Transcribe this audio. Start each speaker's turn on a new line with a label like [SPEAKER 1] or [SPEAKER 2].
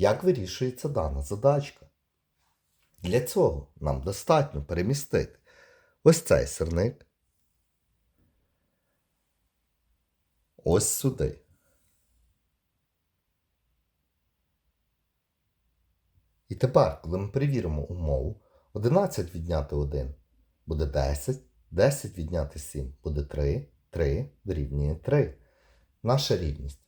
[SPEAKER 1] Як вирішується дана задачка? Для цього нам достатньо перемістити ось цей сирник ось сюди. І тепер, коли ми перевіримо умову, 11 відняти 1 буде 10, 10 відняти 7 буде 3, 3 дорівнює 3. Наша рівність